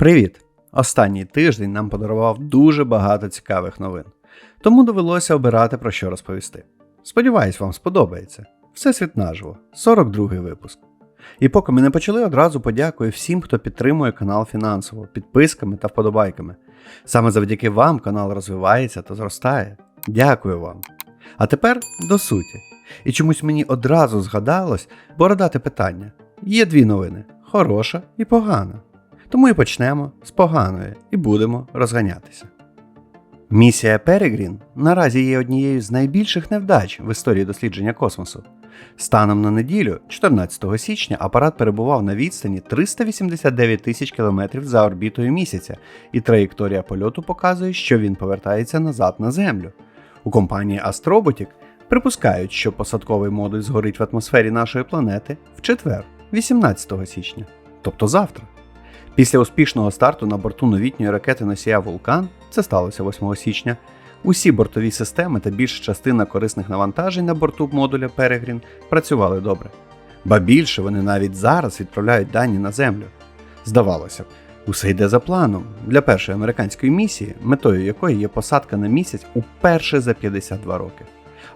Привіт! Останній тиждень нам подарував дуже багато цікавих новин, тому довелося обирати про що розповісти. Сподіваюсь, вам сподобається. Всесвіт наживо, 42 випуск. І поки ми не почали, одразу подякую всім, хто підтримує канал фінансово, підписками та вподобайками. Саме завдяки вам канал розвивається та зростає. Дякую вам. А тепер до суті. І чомусь мені одразу згадалось бородати питання. Є дві новини: хороша і погана. Тому і почнемо з поганої і будемо розганятися. Місія Перегрін наразі є однією з найбільших невдач в історії дослідження космосу. Станом на неділю, 14 січня, апарат перебував на відстані 389 тисяч кілометрів за орбітою місяця, і траєкторія польоту показує, що він повертається назад на Землю. У компанії Astrobotic припускають, що посадковий модуль згорить в атмосфері нашої планети в четвер, 18 січня, тобто завтра. Після успішного старту на борту новітньої ракети носія Вулкан, це сталося 8 січня, усі бортові системи та більша частина корисних навантажень на борту модуля Перегрін працювали добре. Ба більше вони навіть зараз відправляють дані на землю. Здавалося усе йде за планом для першої американської місії, метою якої є посадка на місяць уперше за 52 роки.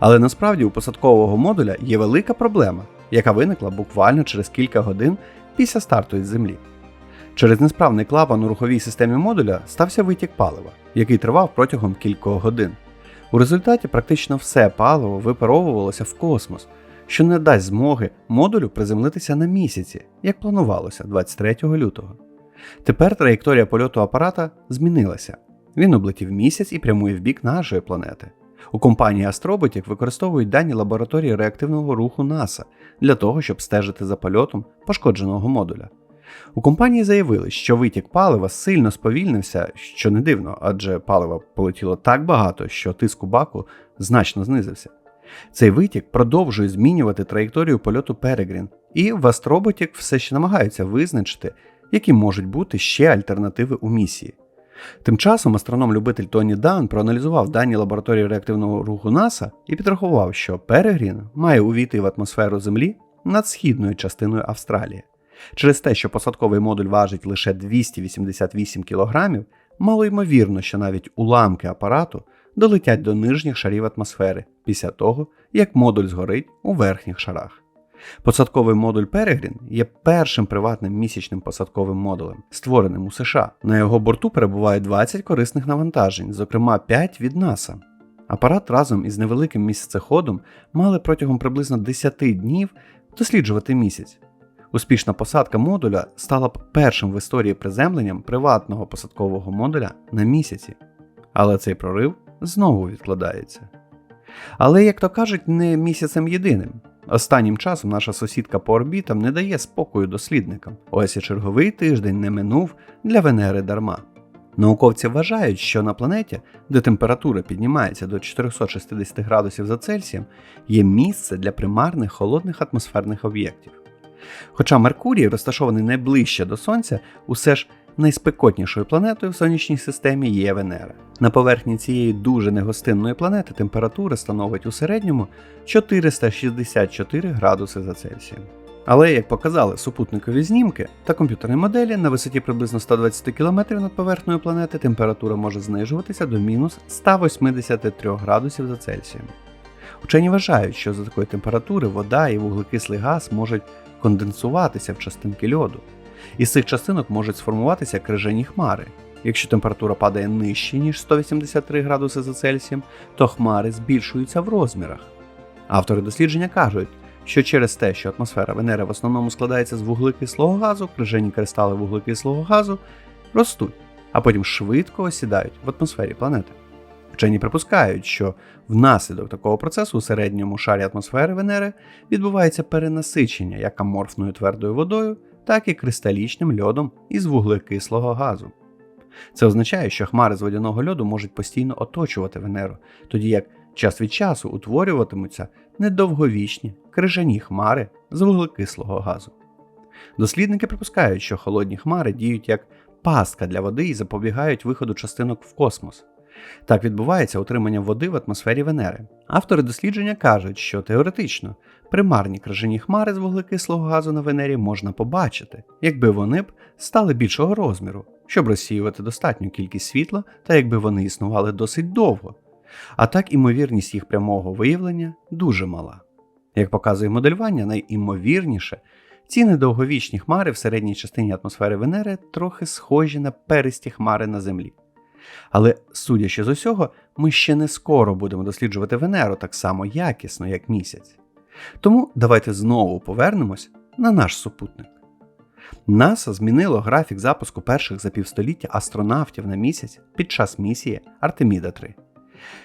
Але насправді у посадкового модуля є велика проблема, яка виникла буквально через кілька годин після старту із землі. Через несправний клапан у руховій системі модуля стався витік палива, який тривав протягом кількох годин. У результаті практично все паливо випаровувалося в космос, що не дасть змоги модулю приземлитися на місяці, як планувалося 23 лютого. Тепер траєкторія польоту апарата змінилася. Він облетів місяць і прямує в бік нашої планети. У компанії Astrobotic використовують дані лабораторії реактивного руху НАСА для того, щоб стежити за польотом пошкодженого модуля. У компанії заявили, що витік палива сильно сповільнився, що не дивно, адже палива полетіло так багато, що тиск у баку значно знизився. Цей витік продовжує змінювати траєкторію польоту Перегрін, і в Астроботік все ще намагаються визначити, які можуть бути ще альтернативи у місії. Тим часом астроном-любитель Тоні Дан проаналізував дані лабораторії реактивного руху НАСА і підрахував, що Перегрін має увійти в атмосферу Землі над східною частиною Австралії. Через те, що посадковий модуль важить лише 288 кг, мало ймовірно, що навіть уламки апарату долетять до нижніх шарів атмосфери після того, як модуль згорить у верхніх шарах. Посадковий модуль Перегрін є першим приватним місячним посадковим модулем, створеним у США. На його борту перебуває 20 корисних навантажень, зокрема 5 від НАСА. Апарат разом із невеликим місяцеходом мали протягом приблизно 10 днів досліджувати місяць. Успішна посадка модуля стала б першим в історії приземленням приватного посадкового модуля на місяці. Але цей прорив знову відкладається. Але, як то кажуть, не місяцем єдиним. Останнім часом наша сусідка по орбітам не дає спокою дослідникам. Ось і черговий тиждень не минув для Венери дарма. Науковці вважають, що на планеті, де температура піднімається до 460 градусів за Цельсієм, є місце для примарних холодних атмосферних об'єктів. Хоча Меркурій, розташований найближче до Сонця, усе ж найспекотнішою планетою в сонячній системі є Венера. На поверхні цієї дуже негостинної планети температура становить у середньому 464 градуси за Цельсієм. Але, як показали супутникові знімки та комп'ютерні моделі, на висоті приблизно 120 км над поверхнею планети температура може знижуватися до мінус 183 градусів за Цельсієм. Учені вважають, що за такої температури вода і вуглекислий газ можуть конденсуватися в частинки льоду. Із цих частинок можуть сформуватися крижані хмари. Якщо температура падає нижче, ніж 183 градуси за Цельсієм, то хмари збільшуються в розмірах. Автори дослідження кажуть, що через те, що атмосфера Венери в основному складається з вуглекислого газу, крижані кристали вуглекислого газу ростуть, а потім швидко осідають в атмосфері планети. Вчені припускають, що внаслідок такого процесу у середньому шарі атмосфери Венери відбувається перенасичення як аморфною твердою водою, так і кристалічним льодом із вуглекислого газу. Це означає, що хмари з водяного льоду можуть постійно оточувати Венеру, тоді як час від часу утворюватимуться недовговічні крижані хмари з вуглекислого газу. Дослідники припускають, що холодні хмари діють як пастка для води і запобігають виходу частинок в космос. Так відбувається утримання води в атмосфері Венери. Автори дослідження кажуть, що теоретично примарні крижані хмари з вуглекислого газу на Венері можна побачити, якби вони б стали більшого розміру щоб розсіювати достатню кількість світла та якби вони існували досить довго. А так імовірність їх прямого виявлення дуже мала. Як показує моделювання, найімовірніше ці недовговічні хмари в середній частині атмосфери Венери трохи схожі на перисті хмари на Землі. Але, судячи з усього, ми ще не скоро будемо досліджувати Венеру так само якісно, як місяць. Тому давайте знову повернемось на наш супутник. НАСА змінило графік запуску перших за півстоліття астронавтів на місяць під час місії Артеміда 3.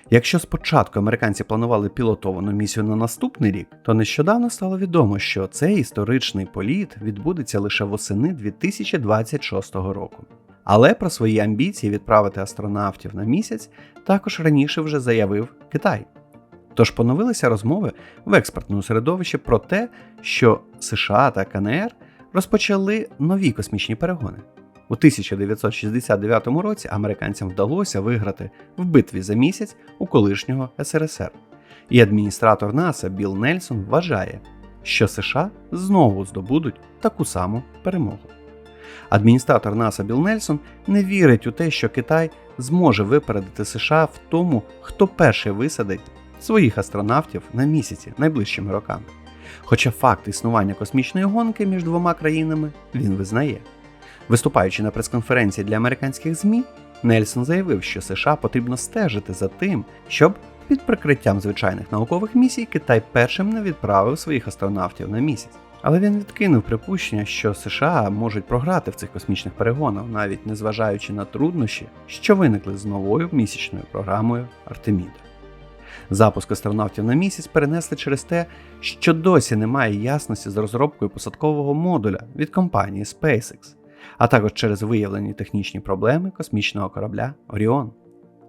Якщо спочатку американці планували пілотовану місію на наступний рік, то нещодавно стало відомо, що цей історичний політ відбудеться лише восени 2026 року. Але про свої амбіції відправити астронавтів на місяць також раніше вже заявив Китай. Тож поновилися розмови в експертному середовищі про те, що США та КНР розпочали нові космічні перегони. У 1969 році американцям вдалося виграти в битві за місяць у колишнього СРСР. І адміністратор НАСА Білл Нельсон вважає, що США знову здобудуть таку саму перемогу. Адміністратор НАСА Білл Нельсон не вірить у те, що Китай зможе випередити США в тому, хто перший висадить своїх астронавтів на місяці найближчими роками. Хоча факт існування космічної гонки між двома країнами він визнає. Виступаючи на прес-конференції для американських ЗМІ, Нельсон заявив, що США потрібно стежити за тим, щоб під прикриттям звичайних наукових місій Китай першим не відправив своїх астронавтів на місяць. Але він відкинув припущення, що США можуть програти в цих космічних перегонах, навіть незважаючи на труднощі, що виникли з новою місячною програмою Артеміда. Запуск астронавтів на місяць перенесли через те, що досі немає ясності з розробкою посадкового модуля від компанії SpaceX, а також через виявлені технічні проблеми космічного корабля Оріон.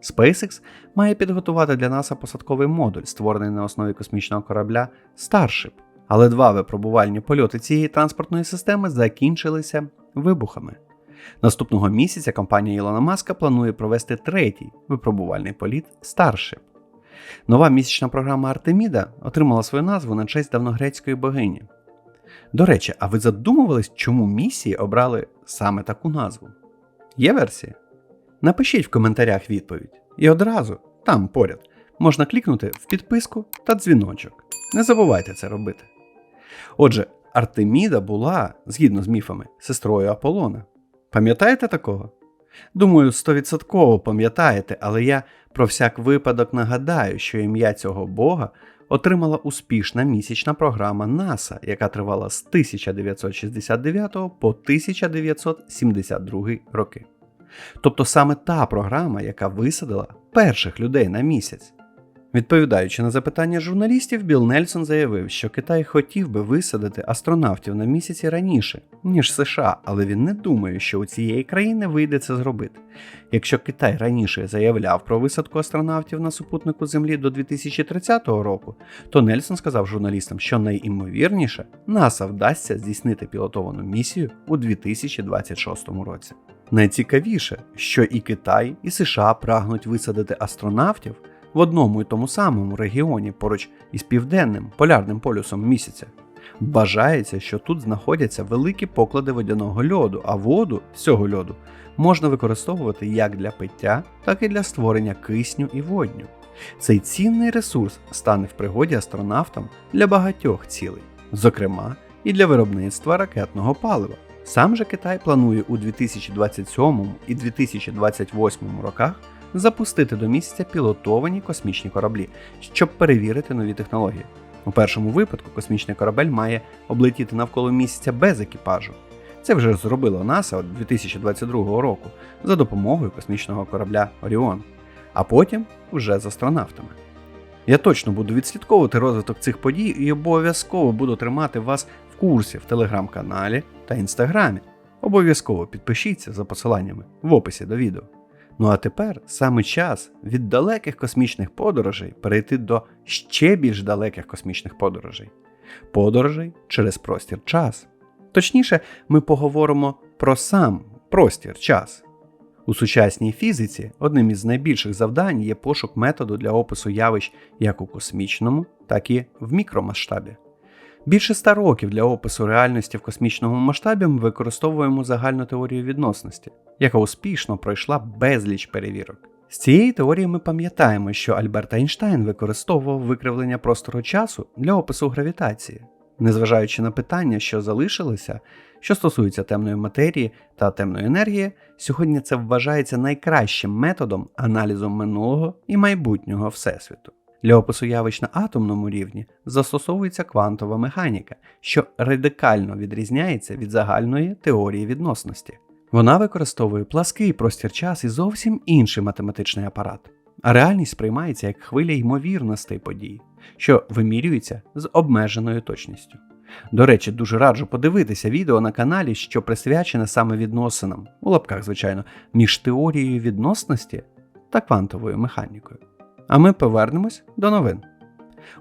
SpaceX має підготувати для НАСА посадковий модуль, створений на основі космічного корабля Starship, але два випробувальні польоти цієї транспортної системи закінчилися вибухами. Наступного місяця компанія Ілона Маска планує провести третій випробувальний політ Starship. Нова місячна програма Артеміда отримала свою назву на честь давногрецької богині. До речі, а ви задумувались, чому місії обрали саме таку назву? Є версія? Напишіть в коментарях відповідь. І одразу, там поряд, можна клікнути в підписку та дзвіночок. Не забувайте це робити. Отже, Артеміда була, згідно з міфами, сестрою Аполлона. Пам'ятаєте такого? Думаю, стовідсотково пам'ятаєте, але я про всяк випадок нагадаю, що ім'я цього бога отримала успішна місячна програма НАСА, яка тривала з 1969 по 1972 роки. Тобто саме та програма, яка висадила перших людей на місяць. Відповідаючи на запитання журналістів, Білл Нельсон заявив, що Китай хотів би висадити астронавтів на місяці раніше, ніж США, але він не думає, що у цієї країни вийде це зробити. Якщо Китай раніше заявляв про висадку астронавтів на супутнику Землі до 2030 року, то Нельсон сказав журналістам, що найімовірніше НАСА вдасться здійснити пілотовану місію у 2026 році. Найцікавіше, що і Китай, і США прагнуть висадити астронавтів в одному і тому самому регіоні поруч із південним полярним полюсом місяця. Вважається, що тут знаходяться великі поклади водяного льоду, а воду з цього льоду можна використовувати як для пиття, так і для створення кисню і водню. Цей цінний ресурс стане в пригоді астронавтам для багатьох цілей, зокрема і для виробництва ракетного палива. Сам же Китай планує у 2027 і 2028 роках запустити до місяця пілотовані космічні кораблі, щоб перевірити нові технології. У першому випадку космічний корабель має облетіти навколо місяця без екіпажу. Це вже зробило НАСА 2022 року за допомогою космічного корабля Оріон, а потім вже з астронавтами. Я точно буду відслідковувати розвиток цих подій і обов'язково буду тримати вас в курсі в телеграм-каналі та інстаграмі. Обов'язково підпишіться за посиланнями в описі до відео. Ну а тепер саме час від далеких космічних подорожей перейти до ще більш далеких космічних подорожей подорожей через простір час. Точніше, ми поговоримо про сам простір час. У сучасній фізиці одним із найбільших завдань є пошук методу для опису явищ як у космічному, так і в мікромасштабі. Більше ста років для опису реальності в космічному масштабі ми використовуємо загальну теорію відносності, яка успішно пройшла безліч перевірок. З цієї теорії ми пам'ятаємо, що Альберт Ейнштейн використовував викривлення простору часу для опису гравітації. Незважаючи на питання, що залишилися, що стосуються темної матерії та темної енергії, сьогодні це вважається найкращим методом аналізу минулого і майбутнього Всесвіту. Для опису явищ на атомному рівні застосовується квантова механіка, що радикально відрізняється від загальної теорії відносності. Вона використовує плаский простір час і зовсім інший математичний апарат, а реальність сприймається як хвиля ймовірностей подій, що вимірюється з обмеженою точністю. До речі, дуже раджу подивитися відео на каналі, що присвячене саме відносинам, у лапках, звичайно, між теорією відносності та квантовою механікою. А ми повернемось до новин.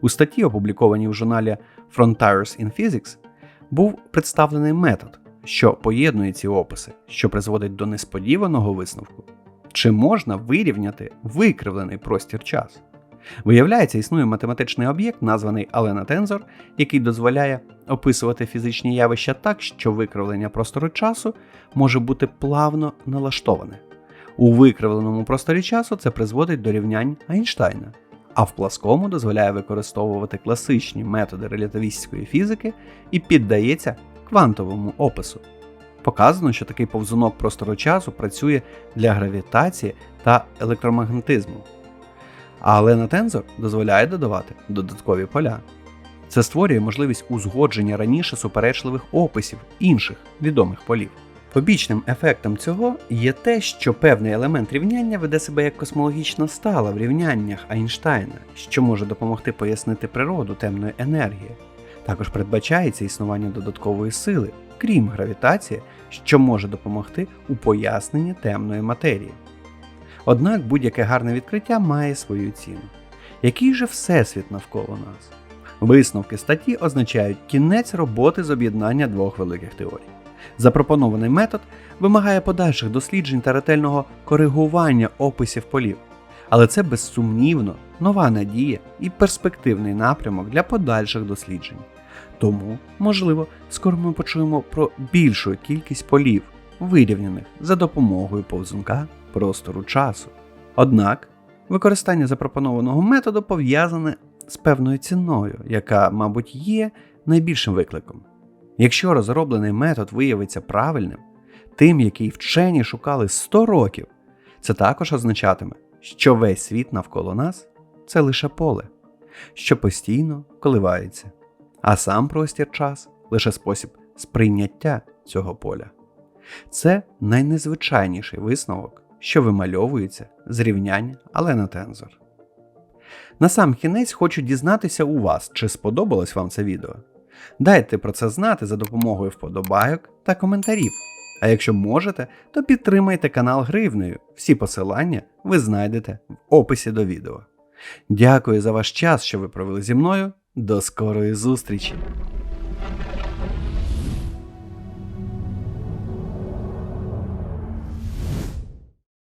У статті, опублікованій у журналі Frontiers in Physics, був представлений метод, що поєднує ці описи, що призводить до несподіваного висновку. Чи можна вирівняти викривлений простір час? Виявляється, існує математичний об'єкт, названий Алена Тензор, який дозволяє описувати фізичні явища так, що викривлення простору часу може бути плавно налаштоване. У викривленому просторі часу це призводить до рівнянь Айнштайна, а в пласкому дозволяє використовувати класичні методи релятивістської фізики і піддається квантовому опису. Показано, що такий повзунок простору часу працює для гравітації та електромагнетизму. А Алена Тензор дозволяє додавати додаткові поля. Це створює можливість узгодження раніше суперечливих описів інших відомих полів. Побічним ефектом цього є те, що певний елемент рівняння веде себе як космологічна стала в рівняннях Айнштайна, що може допомогти пояснити природу темної енергії. Також передбачається існування додаткової сили, крім гравітації, що може допомогти у поясненні темної матерії. Однак будь-яке гарне відкриття має свою ціну. Який же всесвіт навколо нас? Висновки статті означають кінець роботи з об'єднання двох великих теорій. Запропонований метод вимагає подальших досліджень та ретельного коригування описів полів, але це безсумнівно нова надія і перспективний напрямок для подальших досліджень. Тому, можливо, скоро ми почуємо про більшу кількість полів, вирівняних за допомогою повзунка простору часу. Однак, використання запропонованого методу пов'язане з певною ціною, яка, мабуть, є найбільшим викликом. Якщо розроблений метод виявиться правильним, тим, який вчені шукали 100 років, це також означатиме, що весь світ навколо нас це лише поле, що постійно коливається, а сам простір час лише спосіб сприйняття цього поля. Це найнезвичайніший висновок, що вимальовується з рівнянь Алена Тензор. На сам кінець хочу дізнатися у вас, чи сподобалось вам це відео. Дайте про це знати за допомогою вподобайок та коментарів. А якщо можете, то підтримайте канал гривнею. Всі посилання ви знайдете в описі до відео. Дякую за ваш час, що ви провели зі мною. До скорої зустрічі!